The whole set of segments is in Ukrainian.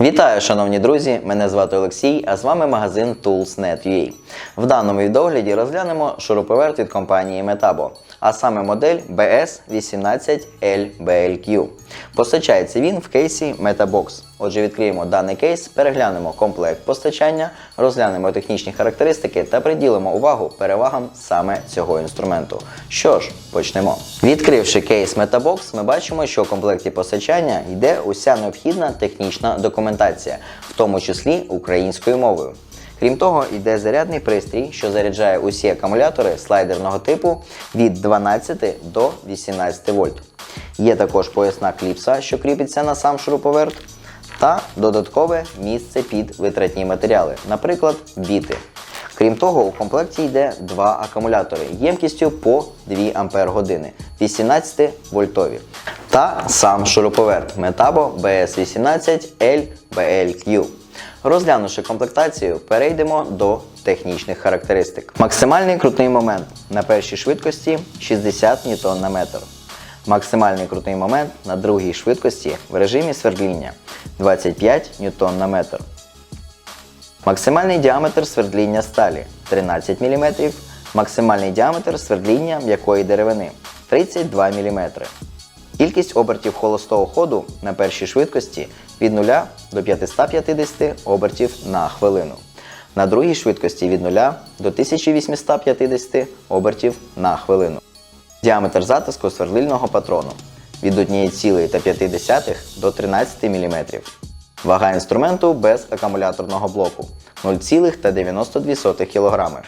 Вітаю, шановні друзі! Мене звати Олексій, а з вами магазин Tools.net.ua. В даному відогляді розглянемо шуруповерт від компанії Metabo, а саме модель BS18LBLQ. Постачається він в кейсі Metabox. Отже, відкриємо даний кейс, переглянемо комплект постачання, розглянемо технічні характеристики та приділимо увагу перевагам саме цього інструменту. Що ж, почнемо. Відкривши кейс Metabox, ми бачимо, що у комплекті постачання йде уся необхідна технічна документація, в тому числі українською мовою. Крім того, йде зарядний пристрій, що заряджає усі акумулятори слайдерного типу від 12 до 18 вольт. Є також поясна кліпса, що кріпиться на сам шуруповерт, та додаткове місце під витратні матеріали, наприклад, біти. Крім того, у комплекті йде два акумулятори ємкістю по 2 Ампер години 18 вольтові. Та сам шуруповерт Metabo BS18L Розглянувши комплектацію, перейдемо до технічних характеристик. Максимальний крутний момент на першій швидкості 60 Ньютон на метр. Максимальний крутний момент на другій швидкості в режимі свердління 25 Ньютон на метр. Максимальний діаметр свердління сталі 13 мм. Максимальний діаметр свердління м'якої деревини 32 мм. Кількість обертів холостого ходу на першій швидкості від 0 до 550 обертів на хвилину. На другій швидкості від 0 до 1850 обертів на хвилину. Діаметр затиску сверлильного патрону від 1,5 до 13 мм. Вага інструменту без акумуляторного блоку 0,92 кг.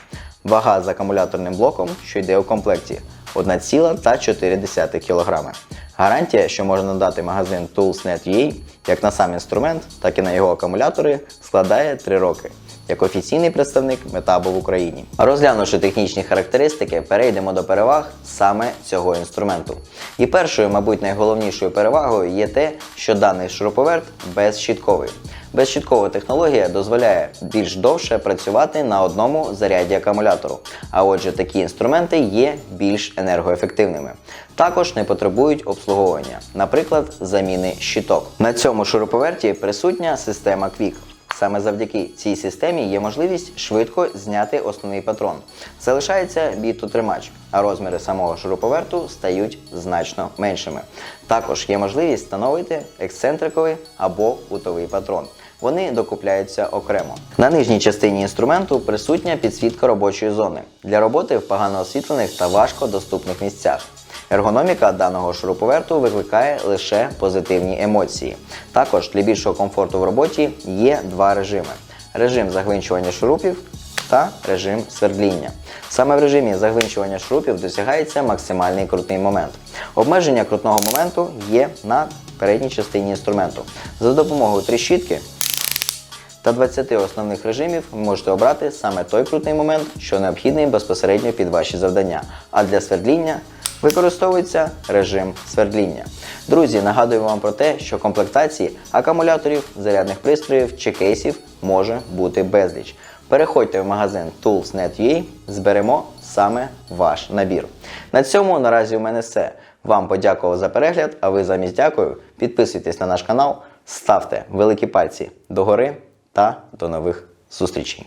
Вага з акумуляторним блоком, що йде у комплекті 1,4 кг. Гарантія, що може надати магазин Tools.net.ua як на сам інструмент, так і на його акумулятори, складає 3 роки. Як офіційний представник Metabo в Україні. Розглянувши технічні характеристики, перейдемо до переваг саме цього інструменту. І першою, мабуть, найголовнішою перевагою є те, що даний шуруповерт безщітковий. Безщіткова технологія дозволяє більш довше працювати на одному заряді акумулятору, а отже, такі інструменти є більш енергоефективними. Також не потребують обслуговування, наприклад, заміни щиток. На цьому шуруповерті присутня система Quick. Саме завдяки цій системі є можливість швидко зняти основний патрон. Залишається бітотримач, а розміри самого шуруповерту стають значно меншими. Також є можливість встановити ексцентриковий або кутовий патрон. Вони докупляються окремо. На нижній частині інструменту присутня підсвітка робочої зони для роботи в погано освітлених та важко доступних місцях. Ергономіка даного шуруповерту викликає лише позитивні емоції. Також для більшого комфорту в роботі є два режими: режим загвинчування шурупів та режим свердління. Саме в режимі загвинчування шурупів досягається максимальний крутний момент. Обмеження крутного моменту є на передній частині інструменту. За допомогою тріщітки та 20 основних режимів ви можете обрати саме той крутний момент, що необхідний безпосередньо під ваші завдання. А для свердління використовується режим свердління. Друзі, нагадую вам про те, що комплектації акумуляторів, зарядних пристроїв чи кейсів може бути безліч. Переходьте в магазин Tools.net.ua, зберемо саме ваш набір. На цьому наразі у мене все. Вам подякував за перегляд, а ви замість дякую. Підписуйтесь на наш канал, ставте великі пальці догори та до нових зустрічей.